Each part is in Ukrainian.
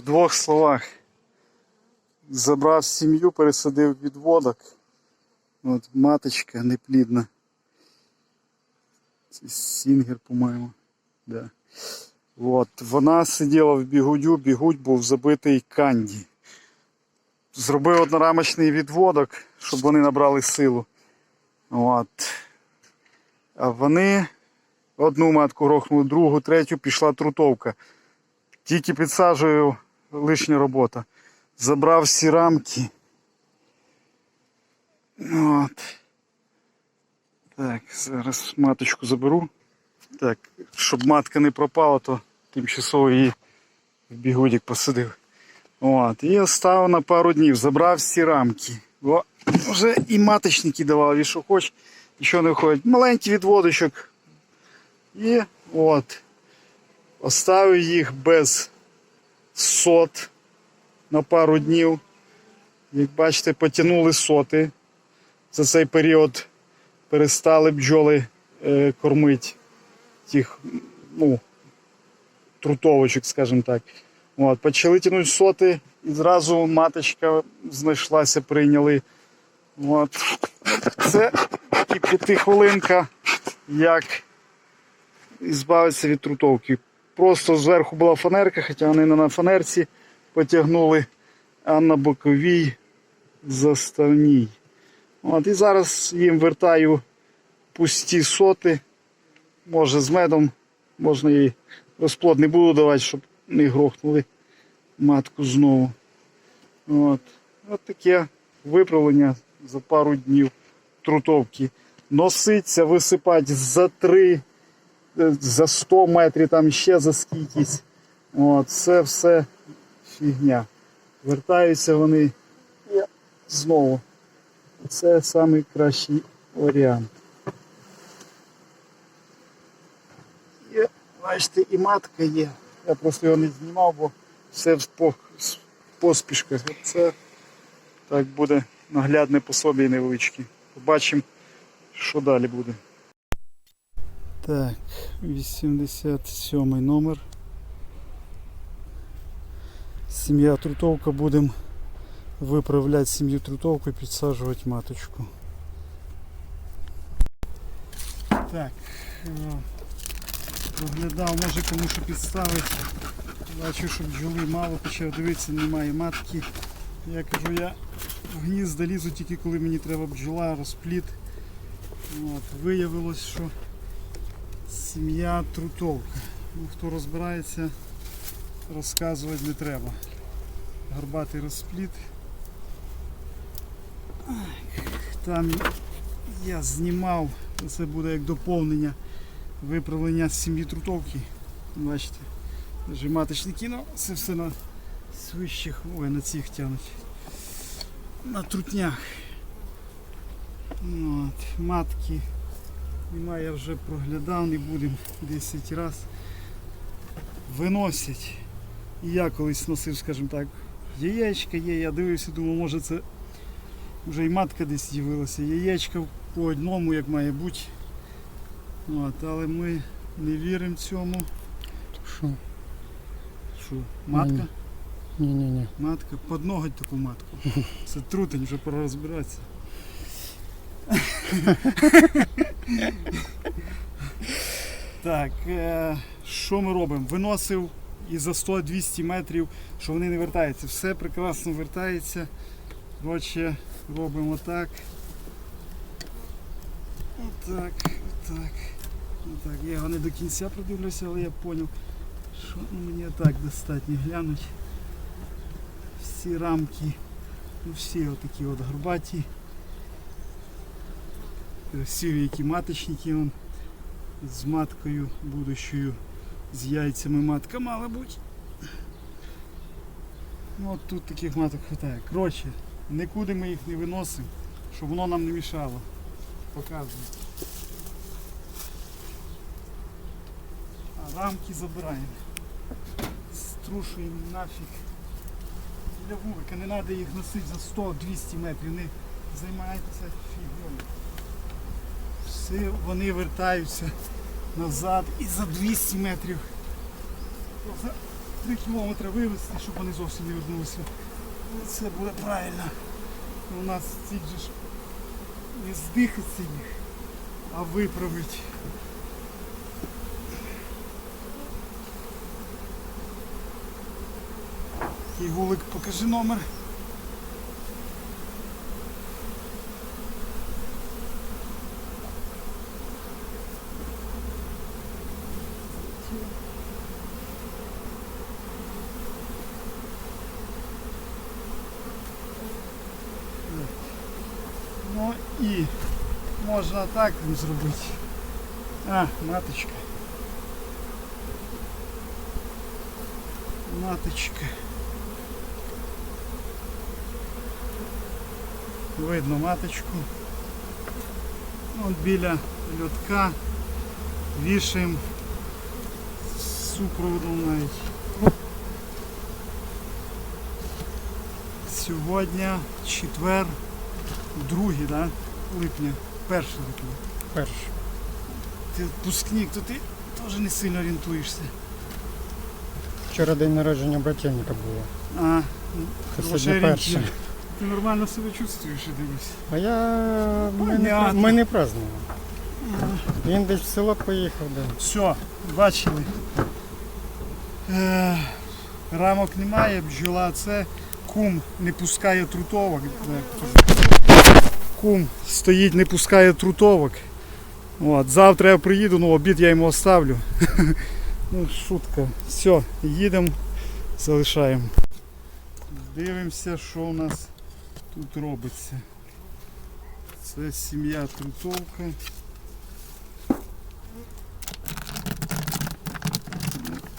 В двох словах. Забрав сім'ю, пересадив відводок. От маточка неплідна. Сінгер, по-моєму. Да. От. Вона сиділа в бігудю, бігудь був забитий канді. Зробив однорамочний відводок, щоб вони набрали силу. От. А вони одну матку грохнули, другу, третю пішла трутовка. Тільки підсаджую лишня робота. Забрав всі рамки. От. Так, зараз маточку заберу. Так, щоб матка не пропала, то тимчасово її в бігудик посадив. От, і оставив на пару днів, забрав всі рамки. О, вже і маточники давав, і що хоч, нічого не виходить. Маленький відводочок. І от. Оставив їх без сот на пару днів. Як бачите, потягнули соти. За цей період перестали бджоли е, кормити тих, ну, трутовочок, скажімо так. От, почали тягнути соти, і зразу маточка знайшлася, прийняли. От. Це і п'ятихвилинка, як збавитися від трутовки. Просто зверху була фанерка, хоча вони не на фанерці потягнули, а на боковій заставній. От, і зараз їм вертаю пусті соти. Може з медом, можна і розплод не буду давати, щоб не грохнули матку знову. От. От таке виправлення за пару днів трутовки. Носиться, висипати за 3, за 100 метрів, там ще за скількись. От, це все фігня. Вертаються вони знову. Це найкращий варіант. Є, бачите, і матка є. Я просто його не знімав, бо все в поспішках. Це так буде наглядне пособі невеличке. Побачимо, що далі буде. Так, 87 номер. Сім'я Трутовка будемо виправляти сім'ю Трутовку і підсаджувати маточку. Так, е, проглядав, може кому що підставити. Бачу, що бджоли мало, почав дивитися, немає матки. Я кажу, я в гнізда лізу тільки коли мені треба бджола, розпліт. От, виявилось, що сім'я трутовка. Ну, хто розбирається, розказувати не треба. Горбатий розпліт. Там я знімав, це буде як доповнення виправлення сім'ї трутовки. Бачите, вже маточники, ну це все на свищих, ой, на цих тянуть. На трутнях. Ну, От, матки. Немає, я вже проглядав, не будемо 10 раз. Виносять. І я колись носив, скажімо так, яєчка є, я дивився, думав, може це вже і матка десь з'явилася. Яєчка по одному, як має бути. От, але ми не віримо цьому. Що? Що, матка? Ні-ні-ні. Матка, подноготь таку матку. Це трутень, вже пора розбиратися. так, е, що ми робимо? Виносив і за 100-200 метрів, що вони не вертаються. Все прекрасно вертається. Коротше, робимо так. Отак, отак. Отак. Я його не до кінця продивлюся, але я зрозумів, що ну, мені так достатньо глянуть всі рамки, ну всі отакі от горбаті. Які маточники вон, з маткою будущою, з яйцями матка мала бути. Ну от тут таких маток вистачає. Коротше, нікуди ми їх не виносимо, щоб воно нам не мішало. Показую. А рамки забираємо. Струшуємо нафіг для вулика, не треба їх носити за 100-200 метрів, не займайтеся фігньою. Вони вертаються назад і за 200 метрів. За 3 кілометри вивезти, щоб вони зовсім не вернулися. Це буде правильно. У нас цих же ж не здихаться їх, а виправить. Ігулик, покажи номер. Ну і можна так зробити. А, маточка. Маточка. Видно маточку. От біля льотка вішаємо супроводом навіть. Сьогодні четвер, другий, да? липня, перший липня. Перший. Ти пускник, то ти теж не сильно орієнтуєшся. Вчора день народження брательника було. А, Це хороший сьогодні перший. Ти нормально себе чувствуєш, я дивлюсь. А я ми не, Понятно. ми не празднували. Він десь в село поїхав, де. Все, бачили. Е, рамок немає, бджола це. Кум не пускає трутовок. Кум стоїть, не пускає трутовок. От, завтра я приїду, ну обід я йому оставлю. ну, шутка. Все, їдемо, залишаємо. Дивимося, що у нас тут робиться. Це сім'я трутовка.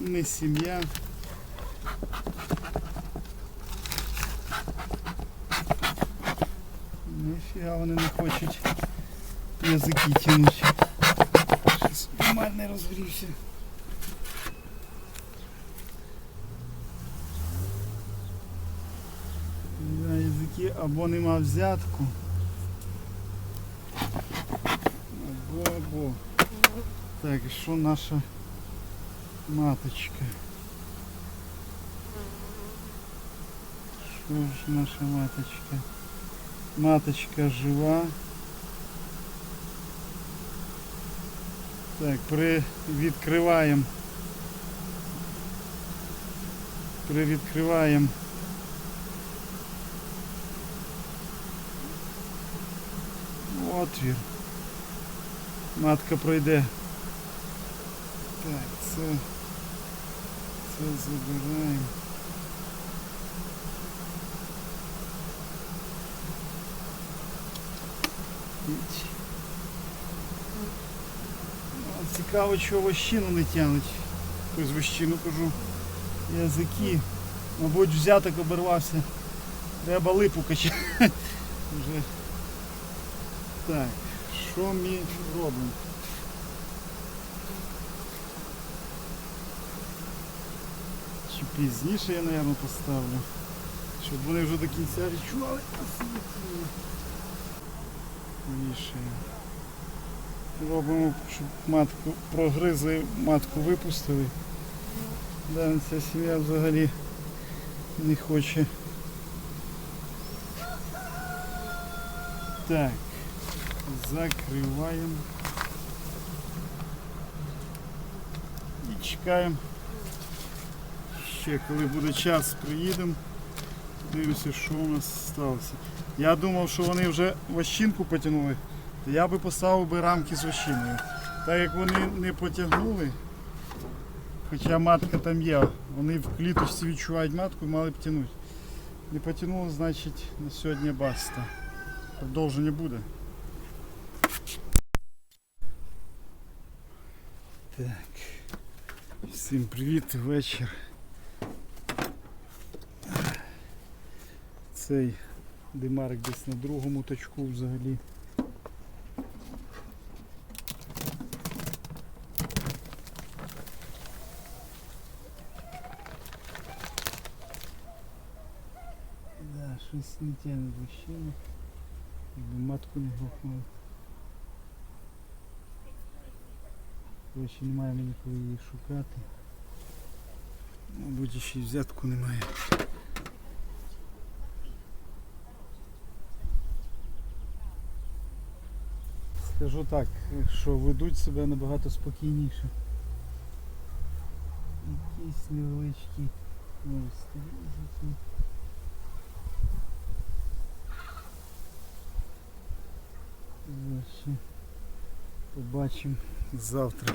не сім'я. Ніфіга вони не хочуть язики тянуть. Щось нормально розгрівся. Да, язики або нема взятку. Або або. Так, і що наша маточка? Що ж наша маточка? Маточка жива. Так, при відкриваємо. Привідкриваємо. Отвір. Матка пройде. Так, це, це забираємо. Іть. Цікаво, чого вощину не тянуть. Ось вощину кажу. Язики. Мабуть, взяток обірвався. Треба липу качати. Вже. Так, що ми робимо? Чи пізніше я, мабуть, поставлю. Щоб вони вже до кінця відчували. Вішаємо. Робимо, щоб матку прогризли, матку випустили. Да, ця сім'я взагалі не хоче. Так, закриваємо. І чекаємо. Ще коли буде час, приїдемо. Дивимося, що у нас сталося. Я думав, що вони вже вощинку потягнули, то я би поставив би рамки з вощиною. Так як вони не потягнули, хоча матка там є, вони в кліточці відчувають матку і мали б тягнути. Не потягнули, значить на сьогодні баста. Продовження буде. Так. Всім привіт, вечір. Цей димарик десь на другому точку взагалі. Да, щось не тягне вощину. Якби матку не грохнули. Коротше, немає мені коли її шукати. Мабуть, ще й взятку немає. Скажу так, що ведуть себе набагато спокійніше. Якісь невеличкі ось стрізики. Ось ще Побачимо завтра.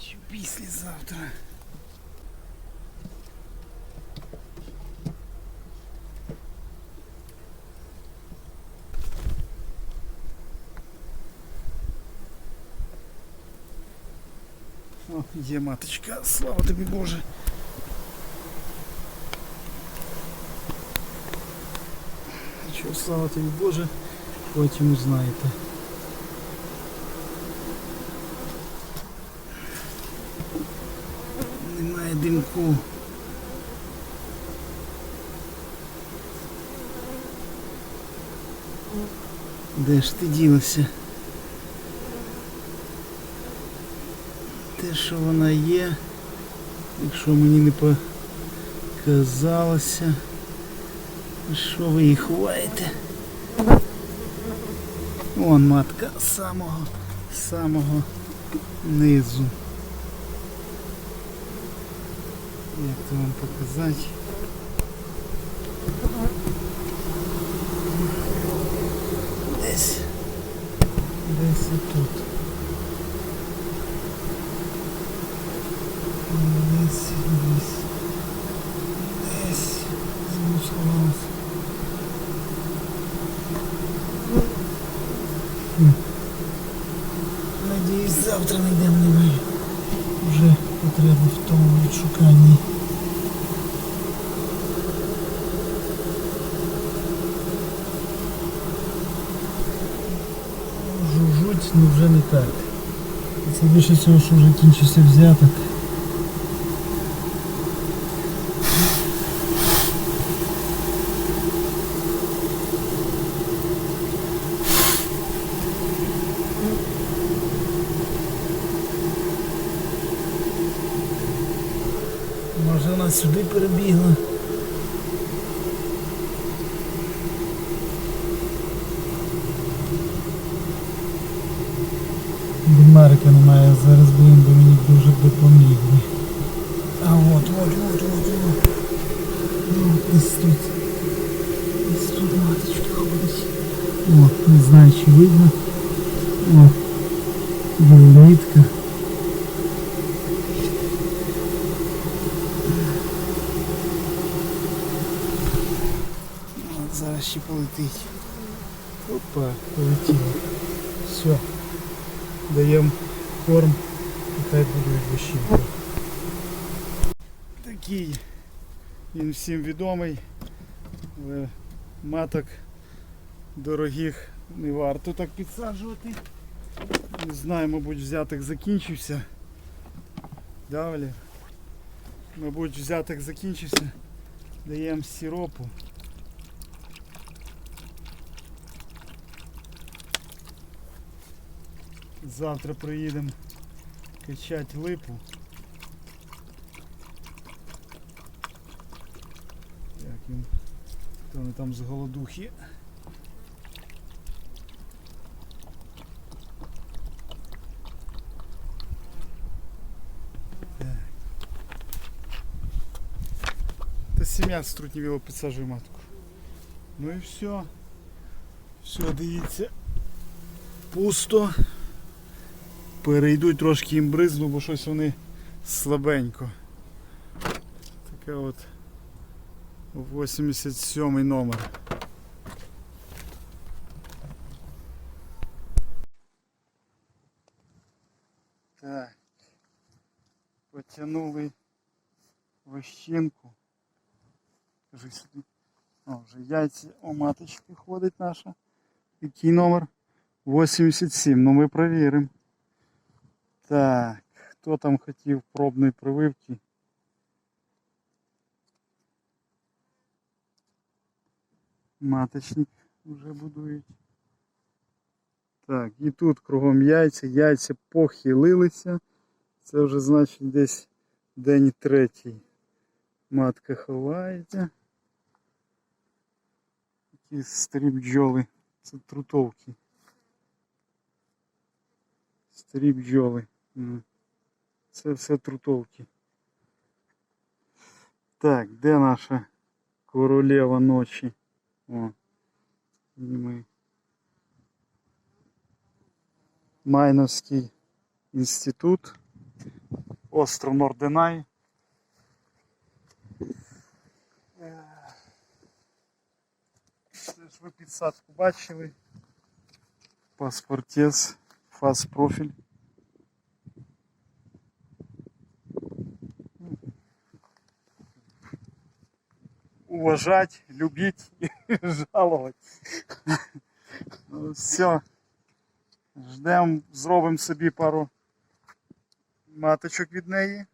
Чи післязавтра. О, є маточка, слава тобі Боже. Нічого, слава тобі Боже, потім узнаєте. Немає димку. Де ж ти ділася? Те, що вона є, якщо мені не показалося, що ви її ховаєте? Вон матка самого, самого низу. Як це вам показати? Десь. Десь тут. Десь, десь. Десь. Змусилась. Надіюсь, завтра знайдемо немає. Вже потреба в тому відшуканні. Жужуть, ну вже не так. Це більше всього, що вже кінчився взяток. Може вона сюди перебігла. Марика немає, зараз би він би мені дуже допоміг. А от, от, от, от, от. Ну, десь тут. Десь тут маточка ходить. О, не знаю чи видно. О, Виолетка. От зараз ще полетить. Опа, полетіло. Все. Даємо корм, і хай буде відпочинку. Такий він всім відомий. Але маток дорогих не варто так підсаджувати. Не знаю, мабуть, взяток закінчився. Далі. Мабуть, взяток закінчився. Даємо сиропу. Завтра приїдемо качати липу. Як їм, то вони там з голодухи. Та сім'я струтнівіло підсаджує матку. Ну і все. Все, дивіться. Пусто. Перейдуть трошки їм бризну, бо щось вони слабенько. Така от 87 номер. Так. Потягнули вощинку. Кажи. О, вже яйця у маточки ходить наша. Який номер? 87. Ну ми провіримо. Так, хто там хотів пробної прививки? Маточник вже будують. Так, і тут кругом яйця, яйця похилилися. Це вже значить десь день третій. Матка ховається. Такі старі бджоли. Це трутовки. Старі бджоли. М. Це все трутовки. Так, де наша королева ночі? О. І ми. Майновський інститут. Остров Норденай. Це ж ви підсадку бачили. Паспортез, фаз профіль. Уважать, любить і жалувати. Все. Ждемо, зробимо собі пару маточок від неї.